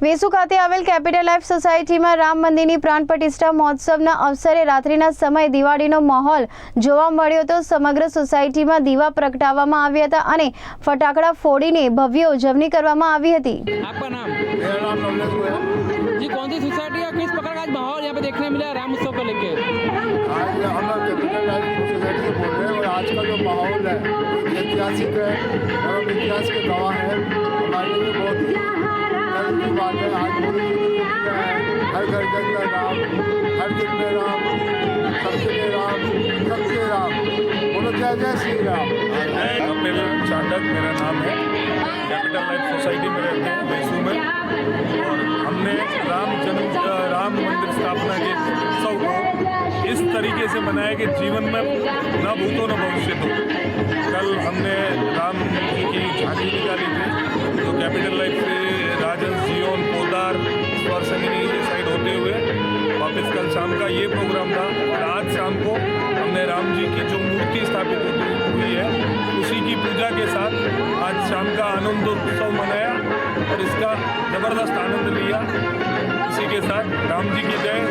વેસુ ખાતે આવેલ capital life સોસાયટીમાં રામ મંદિરની પ્રાણ પ્રતિષ્ઠા મહોત્સવના અવસરે રાત્રિના સમયે દિવાળીનો માહોલ જોવા મળ્યો તો સમગ્ર સોસાયટીમાં દીવા પ્રગટાવવામાં આવ્યા હતા અને ફટાકડા ફોડીને ભવ્ય ઉજવણી કરવામાં આવી હતી आपका नाम मेरा नाम नवलेश गोयल जी कौन सी सोसाइटी है किस प्रकार का आज माहौल यहाँ पे देखने मिला राम उत्सव को लेके आज हम लोग कैपिटल लाइफ सोसाइटी से बोल रहे हैं और आज का जो माहौल है ये ऐतिहासिक है और हम इतिहास के गवाह हैं हमारे लिए बहुत ही गर्व की बात है। आज है। हर घर के अंदर राम हर दिल में राम सबके लिए राम सबके राम। बोलो जय जय श्री राम। मैं कपिल चांडक मेरा नाम है। कैपिटल लाइफ सोसाइटी में रहते हैं मैसूर में। और हमने राम जन्म राम मंदिर स्थापना के उत्सव को इस तरीके से मनाया कि जीवन में न भूतो न भविष्य तो। कल हमने राम और संगनी साइड होते हुए वापस कल शाम का ये प्रोग्राम था और आज शाम को हमने राम जी की जो मूर्ति स्थापित हुई है, उसी की पूजा के साथ आज शाम का आनंद उत्सव मनाया और इसका ज़बरदस्त आनंद लिया। इसी के साथ राम जी की जय।